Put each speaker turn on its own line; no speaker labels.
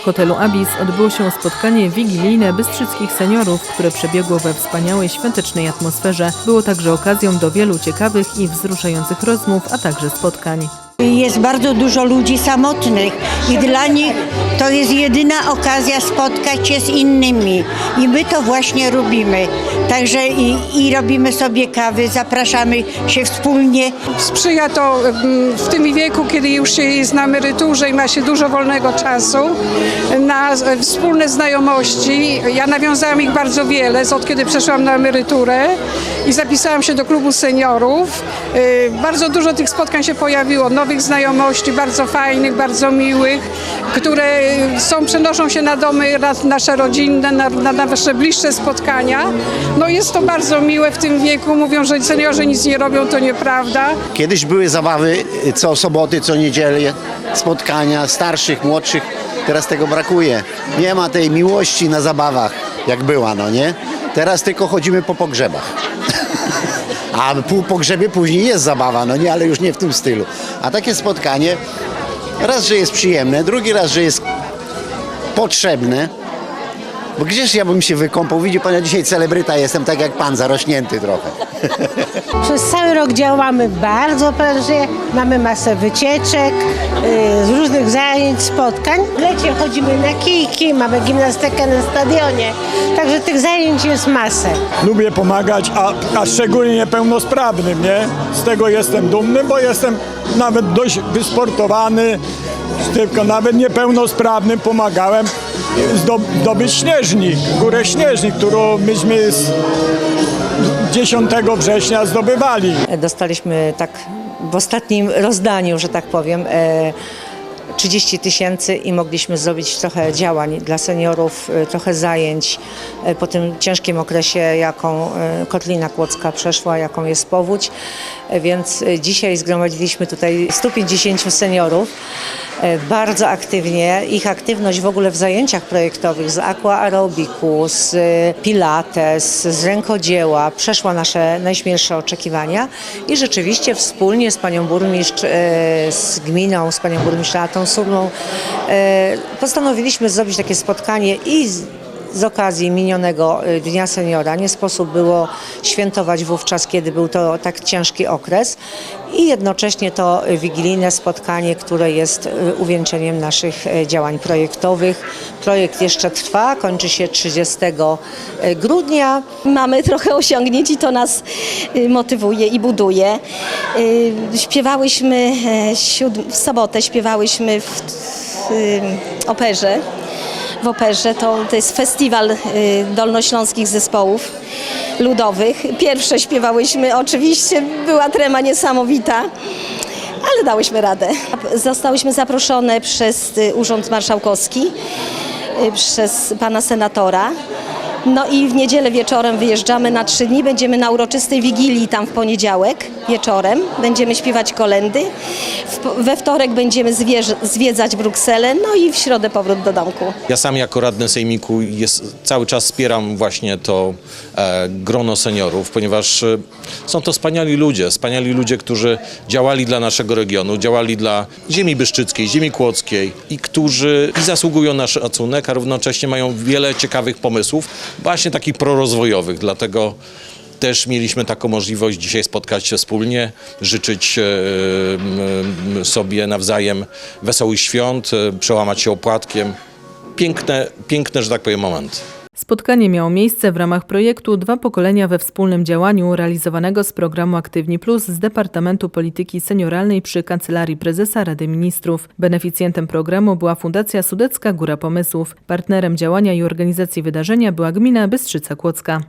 W hotelu Abis odbyło się spotkanie wigilijne bystrzyckich seniorów, które przebiegło we wspaniałej świątecznej atmosferze. Było także okazją do wielu ciekawych i wzruszających rozmów, a także spotkań.
Jest bardzo dużo ludzi samotnych i dla nich to jest jedyna okazja spotkać się z innymi. I my to właśnie robimy. Także i, i robimy sobie kawy, zapraszamy się wspólnie.
Sprzyja to mm, w tym wieku, kiedy już się jest na emeryturze i ma się dużo wolnego czasu, na wspólne znajomości. Ja nawiązałam ich bardzo wiele, od kiedy przeszłam na emeryturę i zapisałam się do klubu seniorów. E, Bardzo dużo tych spotkań się pojawiło, nowych znajomości, bardzo fajnych, bardzo miłych, które są, przenoszą się na domy na nasze rodzinne, na, na nasze bliższe spotkania. No jest to bardzo miłe w tym wieku. Mówią, że seniorzy nic nie robią, to nieprawda.
Kiedyś były zabawy co soboty, co niedzielę, spotkania starszych, młodszych. Teraz tego brakuje. Nie ma tej miłości na zabawach, jak była, no nie? Teraz tylko chodzimy po pogrzebach. A po pogrzebie później jest zabawa, no nie, ale już nie w tym stylu. A takie spotkanie, raz, że jest przyjemne, drugi raz, że jest potrzebne. Bo gdzież ja bym się wykąpał? Widzi pan, ja dzisiaj celebryta jestem, tak jak pan, zarośnięty trochę.
Przez cały rok działamy bardzo prężnie, mamy masę wycieczek, y, z różnych zajęć, spotkań. W lecie chodzimy na kijki, mamy gimnastykę na stadionie, także tych zajęć jest masę.
lubię pomagać, a, a szczególnie niepełnosprawnym, nie? Z tego jestem dumny, bo jestem nawet dość wysportowany, tylko nawet niepełnosprawnym pomagałem zdo- zdobyć śnieżnik, górę śnieżnik, którą myśmy z 10 września zdobywali.
Dostaliśmy tak w ostatnim rozdaniu, że tak powiem, e, 30 tysięcy i mogliśmy zrobić trochę działań dla seniorów, e, trochę zajęć e, po tym ciężkim okresie, jaką e, Kotlina Kłodzka przeszła, jaką jest powódź. Więc dzisiaj zgromadziliśmy tutaj 150 seniorów bardzo aktywnie. Ich aktywność w ogóle w zajęciach projektowych z aqua aerobiku, z pilates, z rękodzieła przeszła nasze najśmielsze oczekiwania i rzeczywiście wspólnie z panią burmistrz, z gminą, z panią burmistrz Atą E, postanowiliśmy zrobić takie spotkanie i z, okazji minionego y, Dnia Seniora. Nie sposób było świętować wówczas, kiedy był to tak ciężki okres i jednocześnie to wigilijne spotkanie, które jest y, uwieńczeniem naszych y, działań projektowych. Projekt jeszcze trwa, kończy się 30 grudnia.
Mamy trochę osiągnięć i to nas motywuje i buduje. Śpiewałyśmy e, w sobotę, śpiewałyśmy w, operze. W operze to, to jest festiwal y, dolnośląskich zespołów ludowych. Pierwsze śpiewałyśmy, oczywiście była trema niesamowita. Ale dałyśmy radę. Zostałyśmy zaproszone przez y, Urząd Marszałkowski, y, przez pana senatora. No i w niedzielę wieczorem wyjeżdżamy na trzy dni. Będziemy na uroczystej wigilii tam w poniedziałek wieczorem. Będziemy śpiewać kolendy. We wtorek będziemy zwiedzać Brukselę. No i w środę powrót do domku.
Ja sam jako radny sejmiku jest, cały czas wspieram właśnie to e, grono seniorów, ponieważ e, są to wspaniali ludzie, wspaniali ludzie, którzy działali dla naszego regionu, działali dla ziemi byszczyckiej, ziemi kłodzkiej i którzy i zasługują na szacunek, a równocześnie mają wiele ciekawych pomysłów, właśnie takich prorozwojowych, dlatego też mieliśmy taką możliwość dzisiaj spotkać się wspólnie, życzyć e, sobie nawzajem wesołych świąt, e, przełamać się opłatkiem. Piękne, piękne, że tak powiem, moment.
Spotkanie miało miejsce w ramach projektu Dwa pokolenia we wspólnym działaniu realizowanego z programu Aktywni Plus z Departamentu Polityki Senioralnej przy Kancelarii Prezesa Rady Ministrów. Beneficjentem programu była Fundacja Sudecka Góra Pomysłów. Partnerem działania i organizacji wydarzenia była gmina Bystrzyca Kłodzka.